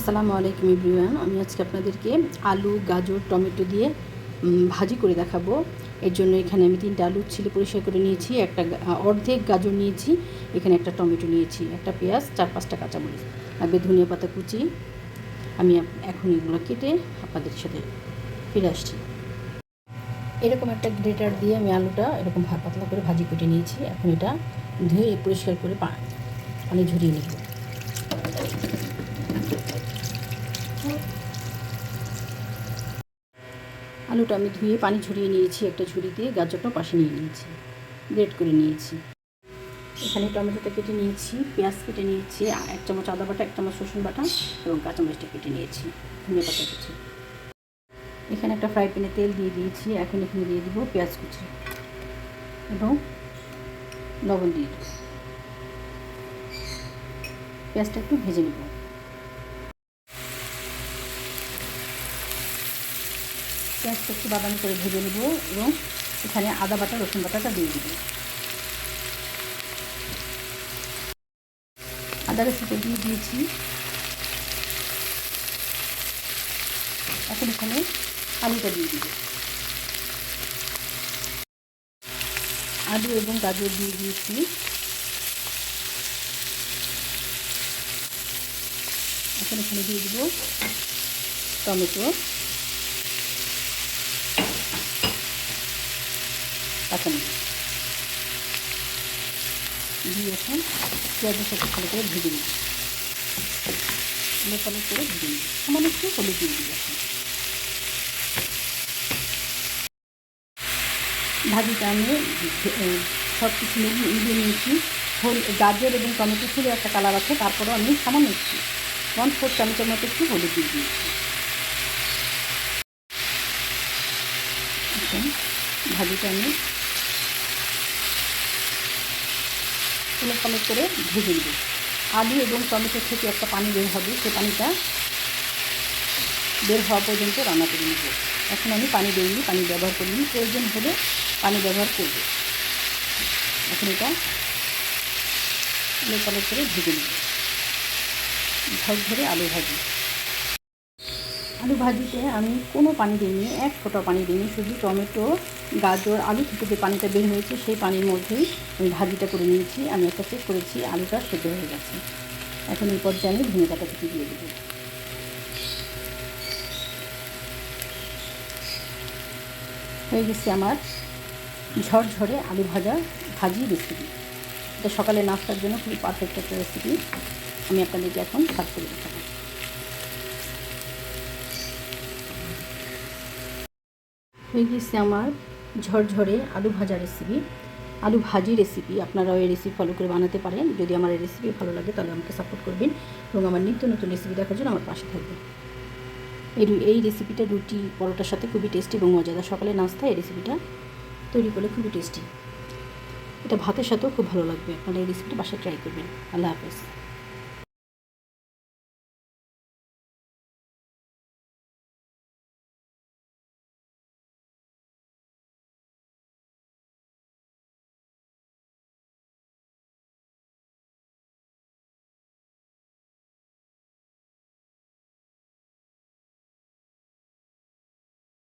আসসালামু আলাইকুম ইব্রিয়ান আমি আজকে আপনাদেরকে আলু, গাজর, টমেটো দিয়ে ভাজি করে দেখাবো। এর জন্য এখানে আমি তিনটা আলু ছিলে পরিষ্কার করে নিয়েছি, একটা অর্ধেক গাজর নিয়েছি, এখানে একটা টমেটো নিয়েছি, একটা পেঁয়াজ, চার, পাঁচটা কাঁচামরিচ, লাগবে ধনিয়া পাতা কুচি। আমি এখন এগুলো কেটে আপনাদের সাথে ফিরে আসছি। এরকম একটা গ্রেটার দিয়ে আমি আলুটা এরকম ভা- পাতলা করে ভাজি কেটে নিয়েছি। এখন এটা ধুয়ে পরিষ্কার করে পা- পানি ঝরিয়ে নেব। আলুটা আমি ধুয়ে পানি ঝরিয়ে নিয়েছি একটা ঝুড়ি দিয়ে, গাজরটা পাশে নিয়ে নিয়েছি, গ্রেট করে নিয়েছি। এখানে টমেটোটা কেটে নিয়েছি, পেঁয়াজ কেটে নিয়েছি, এক চামচ আদা বাটা, এক চামচ রসুন বাটা এবং কাঁচামরিচটা কেটে নিয়েছি, ধনিয়া পাতা কুচি এখানে একটা ফ্রাই প্যানে তেল দিয়ে দিয়েছি, এখন এখানে দিয়ে দিব পেঁয়াজ কুচি এবং লবণ দিয়ে দেবো। পেঁয়াজটা একটু ভেজে নেব। পেঁয়াজটা একটু বাদামি করে ভেজে নেব এবং এখানে আদা বাটা, রসুন বাটাটা দিয়ে দেবো। আদা রসুনটা দিয়ে দিয়েছি। এখন এখানে আলুটা দিয়ে দিব। আলু এবং গাজর দিয়ে দিয়েছি। এখন এখানে দিয়ে দিব টমেটো। কাঁচামরিচ দিয়ে এখন পেঁয়াজের সাথে ভালো করে ভেজে নিই ভালো করে ভেজে নিই। সামান্য একটু হলুদ দিয়ে দিই এখন। ভাজিটা আমি সব কিছু মিলিয়ে নিয়েছি। হল, গাজর এবং টমেটো ছিল একটা কালার আছে, তারপরেও আমি সামান্য একটু ওয়ান ফোর চামচের মতো একটু হলুদ দিয়ে দিয়েছি। এখন ভাজিটা আমি উলট পালট করে ভেজে নেব। আলু এবং টমেটো থেকে একটা পানি বের হবে, সে পানিটা বের হওয়া পর্যন্ত রান্না করে নেব। এখন আমি পানি দিইনি পানি ব্যবহার করিনি প্রয়োজন হলে পানি ব্যবহার করব। এখন এটা উলট পালট করে ভেজে নেব। ধরে আলু ভাজি। আলু ভাজিতে আমি কোনো পানি দিইনি, এক ফোঁটা পানি দিইনি, শুধু টমেটো, গাজর, আলু থেকে যে পানিটা বের হয়েছে সেই পানির মধ্যেই আমি ভাজিটা করে নিয়েছি। আমি একটা চেক করেছি, আলুটা সেদ্ধ হয়ে গেছে। এখন এই পর্যায়ে আমি ধনে পাতা দিয়ে দেবো। হয়ে গেছে আমার ঝরঝরে আলু ভাজা ভাজি রেসিপি এটা সকালে নাস্তার জন্য খুবই পারফেক্ট একটা রেসিপি আমি আপনাদেরকে এখন সার্ভ করে দেখাবো। হয়ে গেছে আমার ঝরঝরে আলু ভাজা রেসিপি আলু ভাজি রেসিপি আপনারাও এই রেসিপি ফলো করে বানাতে পারেন। যদি আমার এই রেসিপি ভালো লাগে, তাহলে আমাকে সাপোর্ট করবেন এবং আমার নিত্য নতুন রেসিপি দেখার জন্য আমার পাশে থাকবেন। এই এই রেসিপিটা রুটি, পরোটার সাথে খুবই টেস্টি এবং মজাদার। সকালে নাস্তা এই রেসিপিটা তৈরি করলে খুবই টেস্টি এটা ভাতের সাথেও খুব ভালো লাগবে। আপনারা এই রেসিপিটা বাসায় ট্রাই করবেন। আল্লাহ হাফেজ।